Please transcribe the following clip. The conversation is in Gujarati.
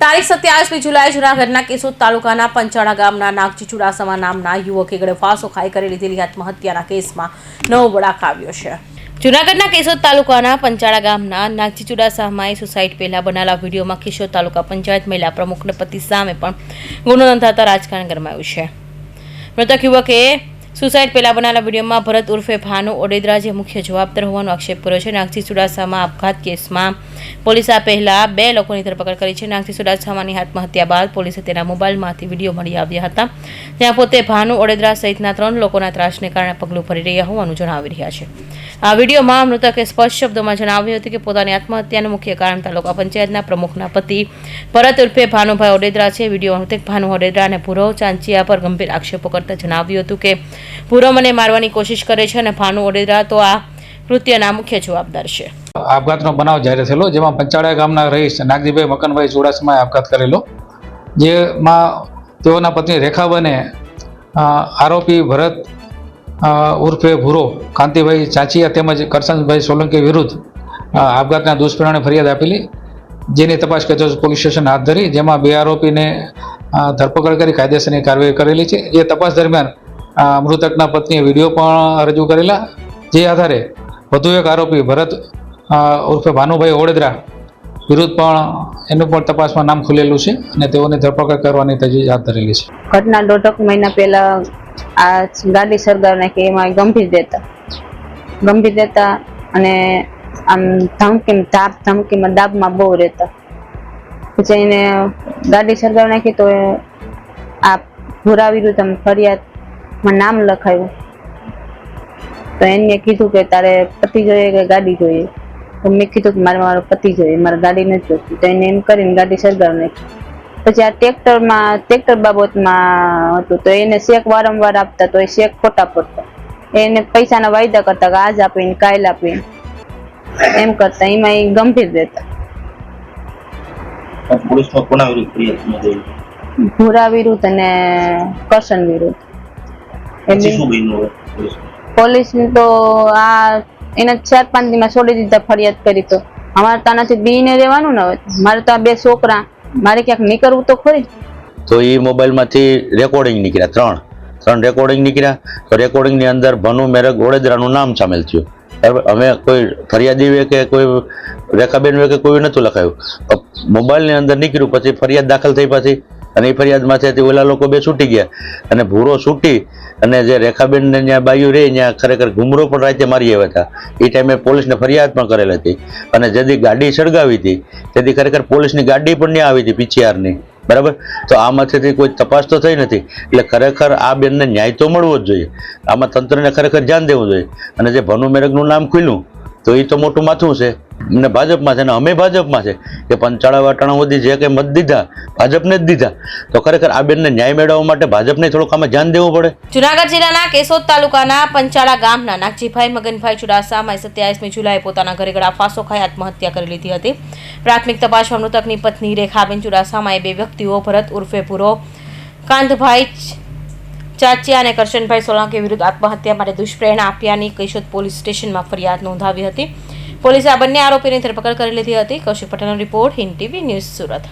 તારીખ સત્યાવીસમી જુલાઈ જૂનાગઢના કેશોદ તાલુકાના પંચાળા ગામના નાગજી ચુડાસમા નામના યુવકે ગળે ફાંસો ખાઈ કરી લીધેલી આત્મહત્યાના કેસમાં નવો વળાક આવ્યો છે. જૂનાગઢના કેશોદ તાલુકાના પંચાળા ગામના નાગજી ચુડાસમાએ સુસાઇડ પહેલા બનાવેલા વિડીયોમાં કેશોદ તાલુકા પંચાયત મહિલા પ્રમુખને પતિ સામે પણ ગુનો નોંધાતા રાજકારણ ગરમાયું છે. મૃતક યુવકે સુસાઇડ પહેલા બનાવેલા વિડીયોમાં ભરત ઉર્ફે ભાનુ ઓડેદરા મુખ્ય જવાબદાર હોવાનો આક્ષેપ કર્યો છે. નાગસી ચુડાસામાં આપઘાત કેસમાં પોલીસે પહેલા બે લોકોની ધરપકડ કરી છે. નાગસી ચુડાસામાની આત્મહત્યા બાદ પોલીસે તેના મોબાઈલમાંથી વીડિયો મળી આવ્યા હતા. ત્યાં પોતે ભાનુ ઓડેદરા સહિતના ત્રણ લોકોના ત્રાસને કારણે પગલું ભરી રહ્યા હોવાનું જણાવી રહ્યા છે. આ વિડીયોમાં મૃતકે સ્પષ્ટ શબ્દોમાં જણાવ્યું હતું કે પોતાની આત્મહત્યાનું મુખ્ય કારણ તાલુકા પંચાયતના પ્રમુખના પતિ ભરત ઉર્ફે ભાનુભાઈ ઓડેદરા છે. વીડિયો મૃતક ભાનુ ઓડેદરા અને ભૂરવ ચાંચિયા પર ગંભીર આક્ષેપો કરતા જણાવ્યું હતું કે ભૂરો મને મારવાની કોશિશ કરે છે અને ભાનુ ઓડેદરા તો આ કૃત્યના મુખ્ય જવાબદાર છે. આપઘાતનો બનાવ જાહેર થયેલો, જેમાં પંચાળા ગામના રહીશ નાગજીભાઈ મકનભાઈ ચુડાસમાએ આપઘાત કરેલો, જેમાં તેઓના પત્ની રેખાબને આરોપી ભરત ઉર્ફે ભૂરો, કાંતિભાઈ ચાંચિયા તેમજ કરશનભાઈ સોલંકી વિરુદ્ધ આપઘાતના દુષ્પરિણામે ફરિયાદ આપેલી, જેની તપાસ કચોજ પોલીસ સ્ટેશન હાથ ધરી, જેમાં બે આરોપીને ધરપકડ કરી કાયદેસરની કાર્યવાહી કરેલી છે. જે તપાસ દરમિયાન મૃતકના પત્નીએ વીડિયો પણ રજૂ કરેલા. જે આધારે વધુ એક આરોપી ભરત ઉર્ફે ભાનુભાઈ ઓડેદરા વિરુદ્ધ પણ એનું પણ તપાસમાં નામ ખુલેલું છે અને તેઓની ધરપકડ કરવાની તજવીજ હાથ ધરેલી છે. ઘટના દોઢક મહિના પહેલા આ ગાડી સળગાવી નાખી એમાં ગંભીર દેતા. ગંભીર દેતા અને આમ ધમકી ધાપ ધમકીમાં દાબમાં બહુ રહેતા. પછી એને ગાડી સળગાવી નાખી તો આ ભૂરા વિરુદ્ધ આમ ફરિયાદમાં નામ લખાયું. તો એને કીધું કે તારે પતિ જોઈએ કે ગાડી જોઈએ? તો મેં કીધું કે મારે મારો પતિ જોઈએ મારે ગાડી નથી જોતી તો એને એમ કરીને ગાડી સળગાવી નાખી. પછી આ ટ્રેક્ટરમાં ટ્રેક્ટર બાબતમાં હતું તો એને શેક વારંવાર આપતા તો એ શેક ખોટા પડતા. એને પૈસાના વાયદા કરતા કે આજ આપીને કાલ આપીને. એમ કરતા એમાં એ ગંભીર રહેતા. પોલીસમાં કોના વિરુદ્ધ ફરિયાદ નોંધાવી ભૂરા વિરુદ્ધ અને કરશન વિરુદ્ધ. પછી શું બન્યું હવે તો આ એના ચાર પાંચ દીમાં છોડી દીધા ફરિયાદ કરી તો. અમારે ત્યાંથી બીને રહેવાનું ને હવે. મારે તો આ બે છોકરા મારે ક્યાંક નીકળવું તો ખરી. તો એ મોબાઈલમાંથી રેકોર્ડિંગ નીકળ્યા ત્રણ. ત્રણ રેકોર્ડિંગ નીકળ્યા તો રેકોર્ડિંગની અંદર ભનુ મેરગ ઓડેદરાનું નામ સામેલ થયું. બરાબર? અમે કોઈ ફરિયાદી વે કે કોઈ રેખાબેન કે કોઈ નહોતું લખાયું. મોબાઈલની અંદર નીકળ્યું પછી ફરિયાદ દાખલ થઈ પાછી. અને એ ફરિયાદમાંથી ઓલા લોકો બે છૂટી ગયા. અને ભૂરો છૂટી અને જે રેખાબેનને ત્યાં બાયું રહી ત્યાં ખરેખર ઘુમરો પણ રાતે મારી આવ્યા હતા. એ ટાઈમે પોલીસને ફરિયાદ પણ કરેલ હતી. અને જેથી ગાડી સળગાવી હતી તેથી ખરેખર પોલીસની ગાડી પણ ત્યાં આવી હતી પીછીઆરની. બરાબર? તો આમાંથી કોઈ તપાસ તો થઈ નથી. એટલે ખરેખર આ બેનને ન્યાય તો મળવો જ જોઈએ. આમાં તંત્રને ખરેખર ધ્યાન દેવું જોઈએ. અને જે ભનુ મેરગનું નામ ખુલ્યું, તો એ તો મોટું માથું છે. ને ભાજપમાં છે ને અમે ભાજપમાં છે. કે પંચાળા વાટાણા સુધી જે કંઈ મત દીધા, ભાજપને જ દીધા. તો ખરેખર આ બેનને ન્યાય મેળવવા માટે ભાજપને થોડુંક આમાં ધ્યાન દેવું પડે. જુનાગઢ જિલ્લાના કેશોદ તાલુકાના પંચાળા ગામના નાગજીભાઈ, મગનભાઈ ચુડાસામાં સત્યાવીસમી જુલાઈએ પોતાના ઘરે ગળા ફાંસો ખાઈ આત્મહત્યા કરી લીધી હતી. પ્રાથમિક તપાસમાં મૃતકની પત્ની રેખાબેન ચુડાસામાએ બે વ્યક્તિઓ, ભરત ઉર્ફે ભૂરો, કાંતભાઈ ચાચિયા અને કરશનભાઈ સોલંકી વિરુદ્ધ આત્મહત્યા માટે દુષ્પ્રેરણા આપ્યાની કેશોદ પોલીસ સ્ટેશનમાં ફરિયાદ નોંધાવી હતી. પોલીસે આ બંને આરોપીની ધરપકડ કરી લીધી હતી. કૌશિક પટેલનો report Hind TV news Surat.